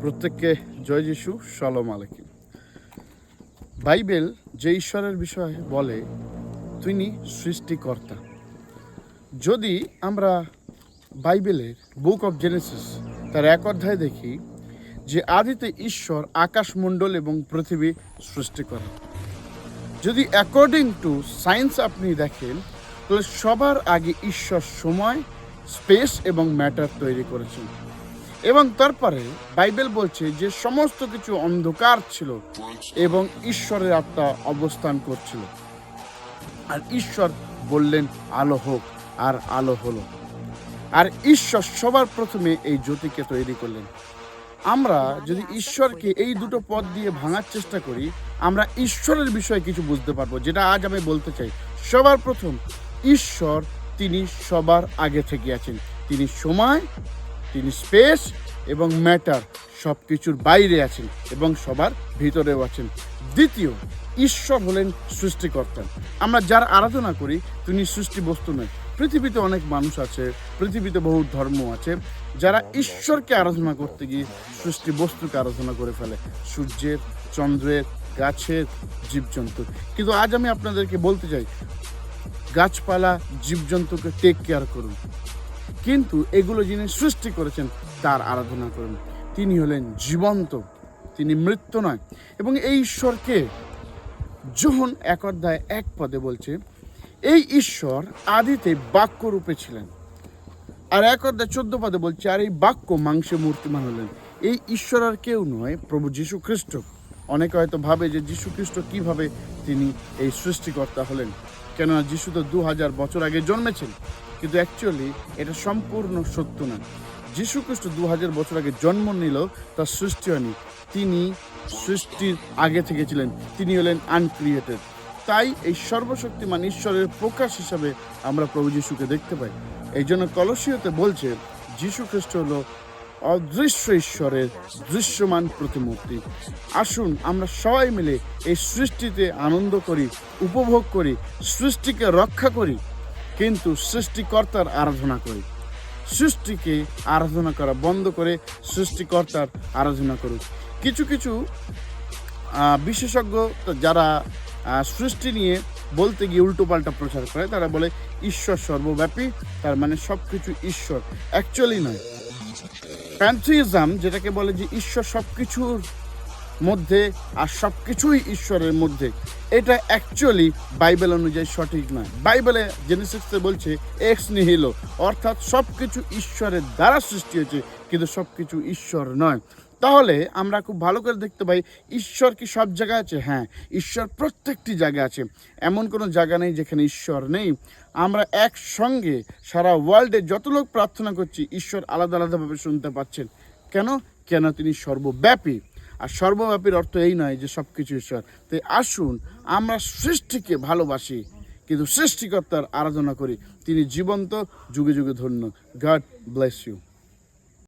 প্রত্যেককে জয় যিশু, সালাম আলাইকুম। বাইবেল যে ঈশ্বরের বিষয়ে বলে, তিনি সৃষ্টিকর্তা। যদি আমরা বাইবেলের বুক অফ জেনেসিস তার এক অধ্যায় দেখি, যে আদিতে ঈশ্বর আকাশমণ্ডল এবং পৃথিবী সৃষ্টি করেন যদি অ্যাকর্ডিং টু সায়েন্স আপনি দেখেন, তাহলে সবার আগে ঈশ্বর সময় স্পেস এবং ম্যাটার তৈরি করেছেন। এবং তারপরে বাইবেল বলছে যে সমস্ত কিছু অন্ধকার ছিল এবং ঈশ্বরের আত্মা অবস্থান করছিল। আর ঈশ্বর বললেন, আলো হোক আর আলো হলো। আর ঈশ্বর সবার প্রথমে এই জ্যোতিকে তৈরি করলেন। আমরা যদি ঈশ্বরকে এই দুটো পদ দিয়ে ভাঙার চেষ্টা করি, আমরা ঈশ্বরের বিষয়ে কিছু বুঝতে পারব, যেটা আজ আমি বলতে চাই। সবার প্রথম, ঈশ্বর তিনি সবার আগে থেকে আছেন। তিনি সময় তিনি স্পেস এবং ম্যাটার সব কিছুর বাইরে আছেন এবং সবার ভিতরেও আছেন। দ্বিতীয়, ঈশ্বর হলেন সৃষ্টিকর্তা। আমরা যার আরাধনা করি, তিনি সৃষ্টি বস্তু নয়। পৃথিবীতে অনেক মানুষ আছে, পৃথিবীতে বহু ধর্ম আছে, যারা ঈশ্বরকে আরাধনা করতে গিয়ে সৃষ্টি বস্তুকে আরাধনা করে ফেলে। সূর্যের, চন্দ্রের, গাছের জীবজন্তুর কিন্তু আজ আমি আপনাদেরকে বলতে চাই, গাছপালা, জীবজন্তুকে টেক কেয়ার করুন। কিন্তু এগুলো যিনি সৃষ্টি করেছেন, তার আরাধনা করুন। তিনি হলেন জীবন্ত, তিনি মৃত্যু নয়। এবং এই ঈশ্বরকে যোহন এক অধ্যায় এক পদে বলছে, এই ঈশ্বর আদিতে বাক্য রূপে ছিলেন। আর এক অধ্যায় চোদ্দ পদে বলছে, আর এই বাক্য মাংসে মূর্তিমান হলেন। এই ঈশ্বর আর কেউ নয়, প্রভু যীশু খ্রিস্ট। অনেকে হয়তো ভাবে যে যীশু খ্রিস্ট কীভাবে তিনি এই সৃষ্টিকর্তা হলেন। কেননা যীশু তো দু হাজার বছর আগে জন্মেছেন। কিন্তু অ্যাকচুয়ালি এটা সম্পূর্ণ সত্য না। যীশু খ্রিস্ট দু হাজার বছর আগে জন্ম নিল, তার সৃষ্টি হয়নি। তিনি সৃষ্টির আগে থেকে ছিলেন, তিনি হলেন আনক্রিয়েটেড তাই এই সর্বশক্তিমান ঈশ্বরের প্রকাশ হিসাবে আমরা প্রভু যিশুকে দেখতে পাই। এই জন্য কলসীয়তে বলছে, যীশু খ্রিস্ট হলো অদৃশ্য ঈশ্বরের দৃশ্যমান প্রতিমূর্তি। আসুন আমরা সবাই মিলে এই সৃষ্টিতে আনন্দ করি, উপভোগ করি, সৃষ্টিকে রক্ষা করি। কিন্তু সৃষ্টিকর্তার আরাধনা করি। সৃষ্টিকে আরাধনা করা বন্ধ করে সৃষ্টিকর্তার আরাধনা করুক। কিছু কিছু বিশেষজ্ঞ যারা সৃষ্টি নিয়ে বলতে গিয়ে উল্টোপাল্টা প্রচার করে, তারা বলে ঈশ্বর সর্বব্যাপী, তার মানে সব কিছু ঈশ্বর। অ্যাকচুয়ালি নয়। প্যান্থিজম যেটাকে বলে যে ঈশ্বর সব কিছুর মধ্যে আর সব কিছুই ঈশ্বরের মধ্যে। এটা অ্যাকচুয়ালি বাইবেল অনুযায়ী সঠিক নয়। বাইবেলে জেনেসিসে বলছে এক্স নিহিল অর্থাৎ সব কিছু ঈশ্বরের দ্বারা সৃষ্টি হয়েছে, কিন্তু সব কিছু ঈশ্বর নয়। তাহলে আমরা খুব ভালো করে দেখতে পাই, ঈশ্বর কি সব জায়গায় আছে? হ্যাঁ ঈশ্বর প্রত্যেকটি জায়গায় আছে। এমন কোনো জায়গা নেই যেখানে ঈশ্বর নেই। আমরা একসঙ্গে সারা ওয়ার্ল্ডে যত লোক প্রার্থনা করছি, ঈশ্বর আলাদা আলাদাভাবে শুনতে পাচ্ছেন। কেন? কেন তিনি সর্বব্যাপী? আর সর্বব্যাপীর অর্থ এই নয় যে সব কিছু ঈশ্বর। তাই আসুন, আমরা সৃষ্টিকে ভালোবাসি, কিন্তু সৃষ্টিকর্তার আরাধনা করি। তিনি জীবন্ত, যুগে যুগে ধন্য। God bless you